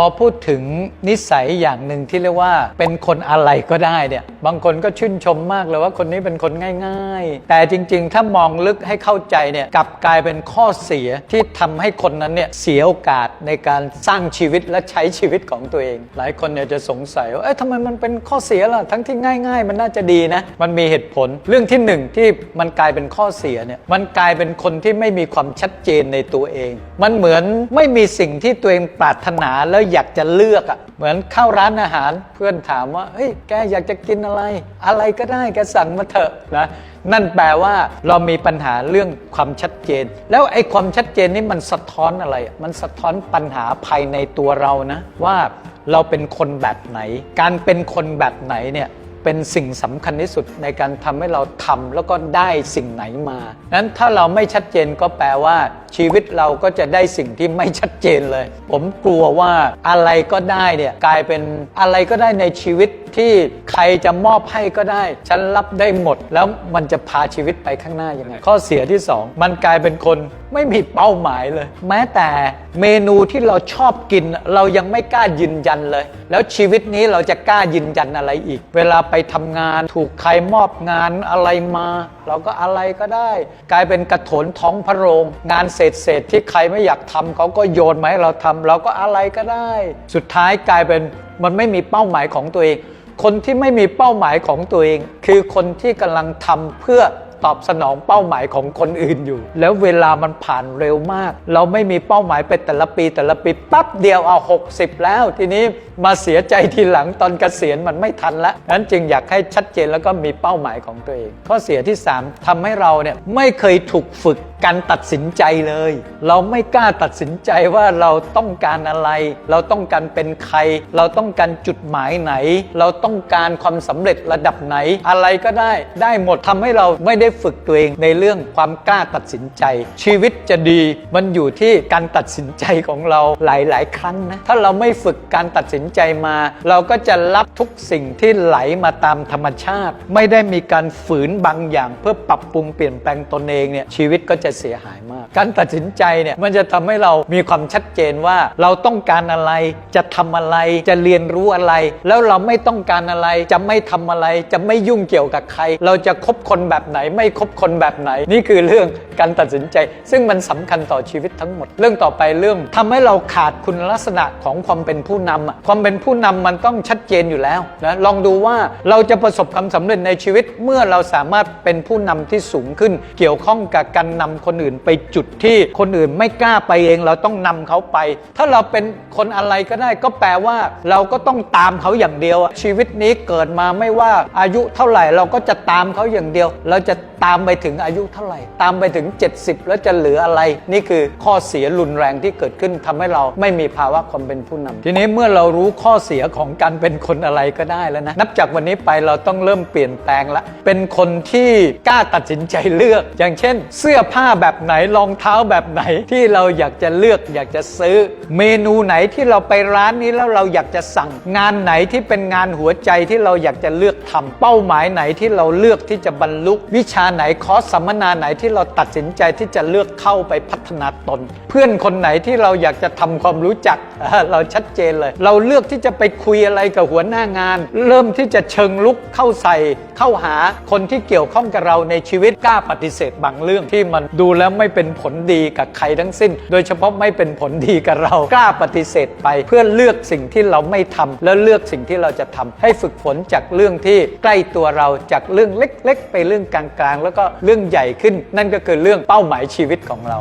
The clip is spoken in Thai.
พอพูดถึงนิสัยอย่างหนึ่งที่เรียกว่าเป็นคนอะไรก็ได้เนี่ยบางคนก็ชื่นชมมากเลยว่าคนนี้เป็นคนง่าย ๆ แต่จริงๆ ถ้ามองลึกให้เข้าใจเนี่ยกลับกลายเป็นข้อเสียที่ทำให้คนนั้นเนี่ยเสียโอกาสในการสร้างชีวิตและใช้ชีวิตของตัวเอง หลายคนเนี่ยจะสงสัยว่าเอ๊ะทำไมมันเป็นข้อเสียล่ะทั้งที่ง่าย ๆ มันน่าจะดีนะมันมีเหตุผลเรื่องที่หนึ่งที่มันกลายเป็นข้อเสียเนี่ยมันกลายเป็นคนที่ไม่มีความชัดเจนในตัวเอง มันเหมือนไม่มีสิ่งที่ตัวเองปรารถนาแล้วอยากจะเลือกอะ่ะเหมือนเข้าร้านอาหารเพื่อนถามว่าเฮ้ยแกอยากจะกินอะไร อะไรก็ได้แกสั่งมาเถอะนะนั่นแปลว่าเรามีปัญหาเรื่องความชัดเจน แล้วไอ้ความชัดเจนนี่มันสะท้อนอะไร มันสะท้อนปัญหาภายในตัวเรานะว่าเราเป็นคนแบบไหน การเป็นคนแบบไหนเนี่ย เป็นสิ่งสำคัญที่สุดในการทำให้เราทำแล้วก็ได้สิ่งไหนมานั้นถ้าเราไม่ชัดเจนก็แปลว่า ชีวิตเราก็จะได้สิ่งที่ไม่ชัดเจนเลย ผมกลัวว่าอะไรก็ได้เนี่ยกลายเป็นอะไรก็ได้ในชีวิตที่ใครจะมอบให้ก็ได้ ฉันรับได้หมด แล้วมันจะพาชีวิตไปข้างหน้ายังไง ข้อเสียที่สองมันกลายเป็นคนไม่มีเป้าหมายเลย แม้แต่เมนูที่เราชอบกิน เรายังไม่กล้ายืนยันเลย แล้วชีวิตนี้เราจะกล้ายืนยันอะไรอีก เวลาไปทำงานถูกใครมอบงานอะไรมา เราก็อะไรก็ได้ กลายเป็นกระโถนท้องพระโรง งานเศษเศษที่ใครไม่อยากทำเขาก็โยนมาให้เราทำเราก็อะไรก็ได้ สุดท้ายกลายเป็นมันไม่มีเป้าหมายของตัวเอง คนที่ไม่มีเป้าหมายของตัวเอง คือคนที่กำลังทำเพื่อ ตอบสนองเป้าหมายของคนอื่นอยู่ แล้วเวลามันผ่านเร็วมาก เราไม่มีเป้าหมายไปแต่ละปี แต่ละปีปั๊บเดียวเอา 60 แล้ว ทีนี้มาเสียใจทีหลังตอนเกษียณมันไม่ทันละนั้นจึงอยากให้ชัดเจนแล้วก็มีเป้าหมายของตัวเอง ข้อเสียที่ 3ทำให้เราเนี่ยไม่เคยถูกฝึกการตัดสินใจเลย เราไม่กล้าตัดสินใจว่าเราต้องการอะไร เราต้องการเป็นใคร เราต้องการจุดหมายไหน เราต้องการความสำเร็จระดับไหน อะไรก็ได้ ได้หมดทำให้เราไม่ได้ฝึกตัวเองในเรื่องความกล้าตัดสินใจ ชีวิตจะดีมันอยู่ที่การตัดสินใจของเราหลาย ๆ ครั้งนะถ้าเราไม่ฝึกการตัดสินใจมา เราก็จะรับทุกสิ่งที่ไหลมาตามธรรมชาติ ไม่ได้มีการฝืนบางอย่าง เพื่อปรับปรุงเปลี่ยนแปลงตนเองเนี่ยชีวิตก็จะเสียหายมาก การตัดสินใจเนี่ยมันจะทำให้เรามีความชัดเจนว่าเราต้องการอะไร จะทำอะไร จะเรียนรู้อะไร แล้วเราไม่ต้องการอะไร จะไม่ทำอะไร จะไม่ยุ่งเกี่ยวกับใคร เราจะคบคนแบบไหน ไม่คบคนแบบไหน นี่คือเรื่องการตัดสินใจ ซึ่งมันสำคัญต่อชีวิตทั้งหมด เรื่องต่อไปเรื่องทำให้เราขาดคุณลักษณะของความเป็นผู้นำอะความเป็นผู้นำมันต้องชัดเจนอยู่แล้วนะลองดูว่าเราจะประสบความสำเร็จในชีวิตเมื่อเราสามารถเป็นผู้นำที่สูงขึ้น เกี่ยวข้องกับการนำคนอื่นไปจุดที่คนอื่นไม่กล้าไปเองเราต้องนำเขาไป ถ้าเราเป็นคนอะไรก็ได้ก็แปลว่า เราก็ต้องตามเขาอย่างเดียว ชีวิตนี้เกิดมาไม่ว่าอายุเท่าไหร่เราก็จะตามเขาอย่างเดียว เราจะตามไปถึงอายุเท่าไหร่ ตามไปถึง 70 แล้วจะเหลืออะไร นี่คือข้อเสียรุนแรงที่เกิดขึ้นทำให้เราไม่มีภาวะความเป็นผู้นำทีนี้เมื่อเรารู้ข้อเสียของการเป็นคนอะไรก็ได้แล้วนะนับจากวันนี้ไปเราต้องเริ่มเปลี่ยนแปลงละเป็นคนที่กล้าตัดสินใจเลือก อย่างเช่น เสื้อผ้าแบบไหนรองเท้าแบบไหนที่เราอยากจะเลือกอยากจะซื้อ เมนูไหนที่เราไปร้านนี้แล้วเราอยากจะสั่ง งานไหนที่เป็นงานหัวใจที่เราอยากจะเลือกทำเป้าหมายไหนที่เราเลือกที่จะบรรลุวิชาไหนคอร์สสัมมนาไหนที่เราตัดสินใจที่จะเลือกเข้าไปพัฒนาตน เพื่อนคนไหนที่เราอยากจะทำความรู้จักเออเราชัดเจนเลย เราเลือกที่จะไปคุยอะไรกับหัวหน้างาน เริ่มที่จะเชิงลุกเข้าใส่เข้าหาคนที่เกี่ยวข้องกับเราในชีวิตกล้าปฏิเสธบางเรื่องที่มันดูแล้วไม่เป็นผลดีกับใครทั้งสิ้น โดยเฉพาะไม่เป็นผลดีกับเรากล้าปฏิเสธไป เพื่อเลือกสิ่งที่เราไม่ทำแล้วเลือกสิ่งที่เราจะทำให้ฝึกฝนจากเรื่องที่ใกล้ตัวเราจากเรื่องเล็ก ๆ ไปเรื่องกลางๆ แล้วก็เรื่องใหญ่ขึ้น นั่นก็คือเรื่องเป้าหมายชีวิตของเรา